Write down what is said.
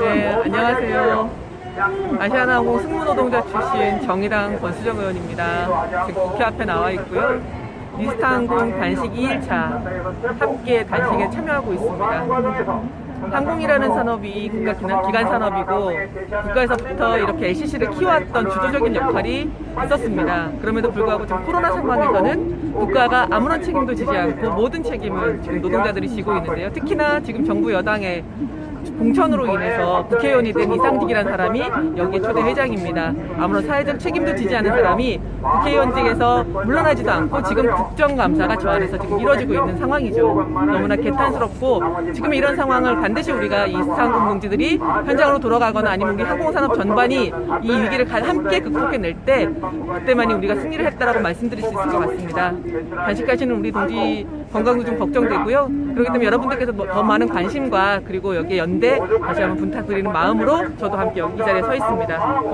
네, 안녕하세요. 아시아나항공 승무노동자 출신 정의당 권수정 의원입니다. 지금 국회 앞에 나와 있고요. 리스타항공 단식 2일차 함께 단식에 참여하고 있습니다. 항공이라는 산업이 국가 기관 산업이고 국가에서부터 이렇게 LCC를 키워왔던 주도적인 역할이 있었습니다. 그럼에도 불구하고 지금 코로나 상황에서는 국가가 아무런 책임도 지지 않고 모든 책임을 지금 노동자들이 지고 있는데요. 특히나 지금 정부 여당의 공천으로 인해서 국회의원이 된 이상직이라는 사람이 여기 초대 회장입니다. 아무런 사회적 책임도 지지 않은 사람이 국회의원직에서 물러나지도 않고 지금 국정감사가 저 안에서 지금 이루어지고 있는 상황이죠. 너무나 개탄스럽고 지금 이런 상황을 반드시 우리가 이 스타항공 동지들이 현장으로 돌아가거나 아니면 우리 항공산업 전반이 이 위기를 가- 함께 극복해낼 때 그때만이 우리가 승리를 했다라고 말씀드릴 수 있을 것 같습니다. 단식하시는 우리 동지 건강도 좀 걱정되고요. 그렇기 때문에 여러분들께서 뭐더 많은 관심과 그리고 여기에 연대 다시 한번 부탁드리는 마음으로 저도 함께 여기 이 자리에 서 있습니다.